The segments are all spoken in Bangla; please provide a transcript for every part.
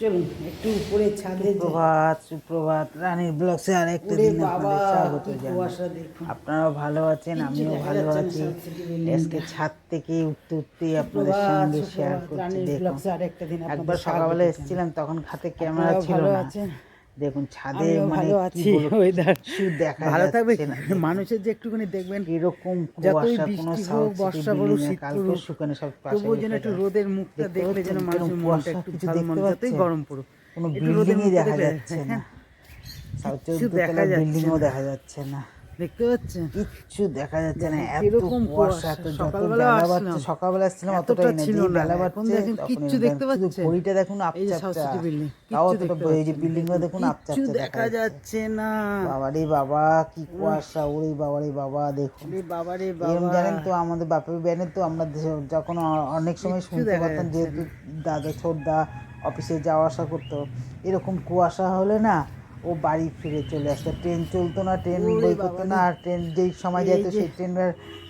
চলুন একটু উপরে ছাদে সুপ্রভাত সুপ্রভাত। রানীর ব্লগসে আর একটা দিন আপনাদের স্বাগত জানাই। ভালো আছেন আমিও ভালো আছি। আজকে ছাদ থেকে উঠতে উঠতে আপনাদের সঙ্গে শেয়ার করছি দেখুন। একবার সকালবেলা এসেছিলাম তখন খাতে ক্যামেরা ছিল না? দেখুন ছাদে মানে ভালো আছি। ওয়েদার ভালো থাকবে। মানুষের যে একটুখানি দেখবেন এরকম যতই বৃষ্টি হোক বর্ষা এ শীত পড়ুক শুকানো সব তবুও যেন একটু রোদের মুখটা দেখলে যেন মানুষের মনটা একটু ভালো মনে যতই গরম পড়ুক। কোনো বিল্ডিংই দেখা যাচ্ছে না। দেখা যাচ্ছে না। দেখা দেখতে পাচ্ছেন? কিচ্ছু দেখা যাচ্ছে না দেখুন এত কুয়াশা কুয়াশা। তো সকালবেলা বেলা সকালবেলা আসছিলাম অতটাই না ছিল না, এখন দেখুন কিচ্ছু দেখতে পাচ্ছেন? ঘড়িটা দেখুন আপচাপচা বিল্ডিং তাও অতটা এই যে বিল্ডিংগুলো দেখুন আপচাপচা দেখা যাচ্ছে। না। বাবারে বাবা কি কুয়াশা ওরে বাবারে বাবা দেখুন। বাবা রে বাবা। জানেন তো আমাদের বাপের ব্যানে তো আমরা যখন অনেক সময় শুনতে পারতাম যেহেতু দাদা ছোটদা অফিসে যাওয়া আসা করতো। এরকম কুয়াশা হলে না ও বাড়ি ফিরে চলে আসতো ট্রেন চলতো না ট্রেন বই করতো না আর ট্রেন যেই সময় যেত সেই ট্রেন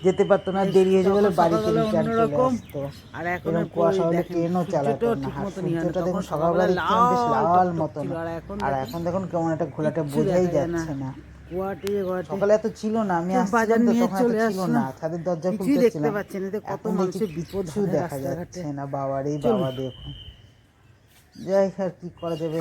যেতে পারতো না দেরি হয়ে গেলে সকালবেলা রিটার্ন চলে আসতো। আর এখন কুয়াশা হলে ট্রেনও চালাতো না আর সূর্যটা দেখুন সকালবেলা দেখছিলাম বেশ লাল মতন। আর এখন দেখুন কেমন একটা ঘোলাটা বোঝাই। যাচ্ছে না। সকালে এত ছিল না আমি খুব আসছিলাম বাজার নিয়ে চলে ছিল না ছাদের দরজা দেখতে পাচ্ছেন কত মানুষের বিপদ দেখা। যাচ্ছে না বাবারই বাবা দেখুন। যাই আর কি করা যাবে?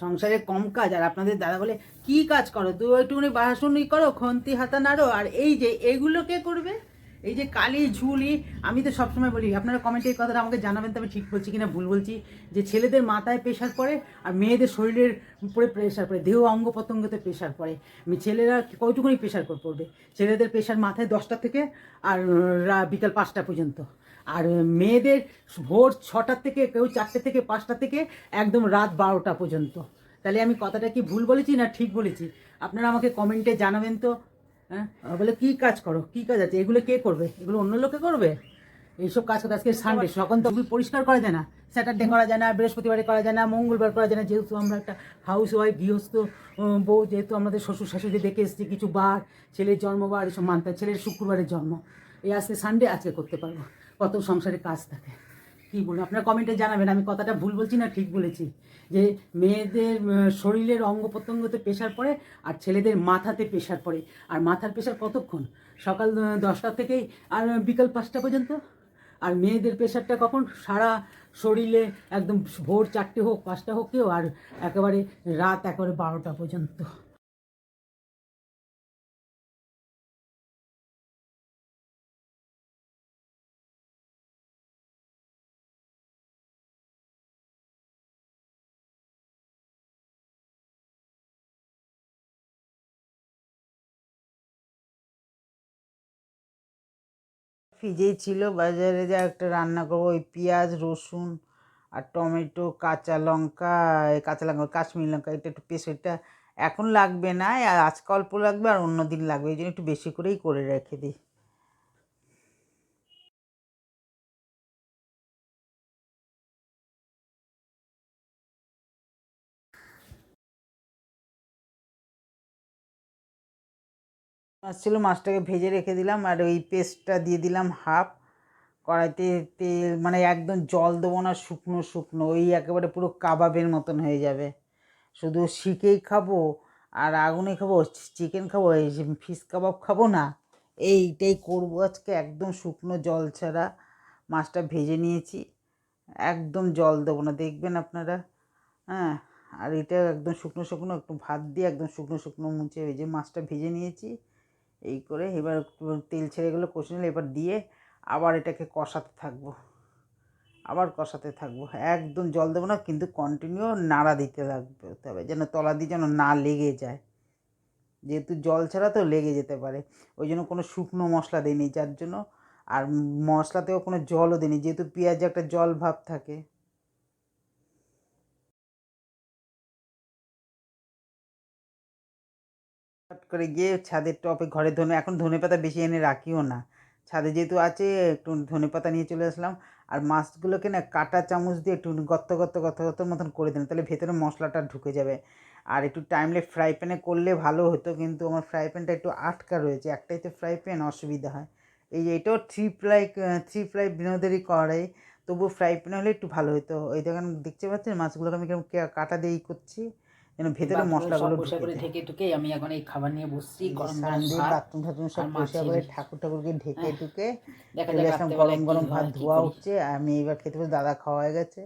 সংসারে কম কাজ, আর আপনাদের দাদা বলে, কি কাজ করো? তুই একটুখানি বাসনই করো, খন্তি হাতা নাড়ো। আর এই যে, এগুলো কে করবে? এই যে কালি, ঝুলি, আমি তো সবসময় বলি, আপনারা কমেন্টে এই কথাটা আমাকে জানাবেন তো আমি ঠিক বলছি কিনা, ভুল বলছি। যে ছেলেদের মাথায় প্রেশার পড়ে, আর মেয়েদের শরীরের উপরে প্রেশার পড়ে, দেহ অঙ্গ প্রত্যঙ্গতে প্রেশার পড়ে। ছেলেরা কয়টুকুনি প্রেশার পড়বে? ছেলেদের প্রেশার মাথায় দশটা থেকে, আর বিকাল পাঁচটা পর্যন্ত। আর মেয়েদের ভোর ছটার থেকে কেউ চারটে থেকে পাঁচটা থেকে একদম রাত বারোটা পর্যন্ত। তাহলে আমি কথাটা কি ভুল বলেছি না ঠিক বলেছি? আপনারা আমাকে কমেন্টে জানাবেন তো। হ্যাঁ? বলে, কী কাজ করো? কী কাজ আছে? এগুলো কে করবে? এগুলো অন্য লোকে করবে? এইসব কাজ করতে আজকে সানডে তখন তো পরিষ্কার করা যায় না। স্যাটারডে করা যায় না, বৃহস্পতিবারে করা যায় না, মঙ্গলবার করা যায় না। যেহেতু আমরা একটা হাউস ওয়াইফ গৃহস্থ বউ, যেহেতু আমাদের শ্বশুর শাশুড়ি দেখে এসেছি, কিছু বার, ছেলের জন্মবার এসব মানতে ছেলের শুক্রবারের জন্ম। এই আজকে সানডে আজকে করতে পারব। কত সংসারে কাজ থাকে। কি বলব, আপনারা কমেন্টে জানাবেন, আমি কথাটা ভুল বলছি না, ঠিক বলেছি। যে মেয়েদের শরীরের অঙ্গ প্রত্যঙ্গতে প্রেশার পড়ে আর ছেলেদের মাথাতে প্রেশার পড়ে আর মাথার প্রেশার কতক্ষণ? সকাল দশটা থেকেই আর বিকাল পাঁচটা পর্যন্ত? আর মেয়েদের প্রেশারটা কখন? সারা শরীরে একদম ভোর চারটে হোক, পাঁচটা হোক কেউ, আর একেবারে রাত একেবারে বারোটা পর্যন্ত। ফ্রিজেই ছিল। বাজারে যা একটা রান্না করব, ওই পেঁয়াজ, রসুন আর টমেটো, কাঁচা লঙ্কা কাঁচা লঙ্কা, কাশ্মীরি লঙ্কা, এটা একটু পেস্ট এখন লাগবে না আজকে অল্প লাগবে আর অন্য দিন লাগবে, এই জন্য একটু বেশি করেই করে রেখে দিই। মাছ ছিল, মাছটাকে ভেজে রেখে দিলাম আর ওই পেস্টটা দিয়ে দিলাম হাফ। কড়াইতে তেল মানে একদম জল দেবো না, শুকনো শুকনো, ওই একেবারে পুরো কাবাবের মতন হয়ে যাবে। শুধু শিকেই খাব আর আগুনে খাব, চিকেন খাব, এই ফিশ কাবাব খাব না, এইটাই করব আজকে একদম শুকনো জল ছাড়া। মাছটা ভেজে নিয়েছি, একদম জল দেবো না, দেখবেন আপনারা। হ্যাঁ আর এটা একদম শুকনো শুকনো, একটু ভাত দিয়ে একদম শুকনো শুকনো মুছে ওই যে মাছটা ভেজে নিয়েছি। এই করে এবার তেল ছেড়ে গেলো কষে নিলে এবার দিয়ে আবার এটাকে কষাতে থাকব। আবার কষাতে থাকব। একদম জল দেবো না, কিন্তু কন্টিনিউ নাড়া দিতে লাগবে তবে যেন তলা দিয়ে যেন না লেগে যায়। যেহেতু জল ছাড়া তো লেগে যেতে পারে। ওই জন্য কোনো শুকনো মশলা দিইনি, যার জন্য আর মশলাতেও কোনো জলও দিইনি। যেহেতু পেঁয়াজে একটা জল ভাব থাকে। করে গিয়ে ছাদের টপে ঘরে ধনে, এখন ধনে পাতা বেশি এনে রাখিও না। ছাদে যেহেতু আছে, একটু ধনে পাতা নিয়ে চলে আসলাম। আর মাছগুলোকে না কাটা চামচ দিয়ে একটু গত্ত গত্ত গত্ত গত্ত মতন করে দিন, তাহলে ভেতরে মশলাটা ঢুকে যাবে। আর একটু টাইমলে ফ্রাই প্যানে করলে ভালো হতো, কিন্তু আমার ফ্রাই প্যানটা একটু আটকা রয়েছে, একটাই তো ফ্রাই প্যান অসুবিধা হয়। এই যে এটাও থ্রি প্লাই থ্রি প্লাই বিনোদেরই করাই তবু ফ্রাই প্যান হলে একটু ভালো হতো। ওই দেখেন, দেখতে পাচ্ছেন মাছগুলোকে আমি কেমন কাটা দিয়েই করছি। যেন ভেতরে মশলাগুলো পরিষ্কার করে ঢেকে ঢুকে আমি এখন এই খাবার নিয়ে বসছি গরম গরম ভাত বাথরুম টাথরুম সব পরিষ্কার করে ঠাকুর ঠাকুরকে ঢেকে হ্যাঁ। ঢুকে দেখা যাক গরম গরম ভাত ধোয়া। হচ্ছে আমি এবার খেতে বসে দাদা খাওয়া হয়ে গেছে।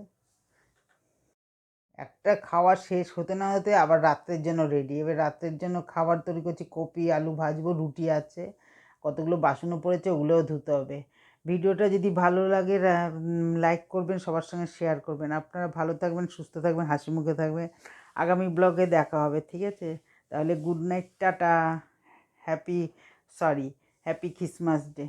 একটা খাওয়া শেষ হতে না হতে আবার রাত্রের জন্য রেডি এবার রাত্রের জন্য খাবার তৈরি করছি কপি আলু ভাজবো রুটি আছে কতগুলো বাসনও পড়েছে ওগুলোও ধুতে হবে। ভিডিওটা যদি ভালো লাগে লাইক করবেন সবার সঙ্গে শেয়ার করবেন। আপনারা ভালো থাকবেন সুস্থ থাকবেন হাসি মুখে থাকবেন। আগামী ব্লগে দেখা হবে, ঠিক আছে? তাহলে good night, tata, happy, sorry, happy Christmas Day.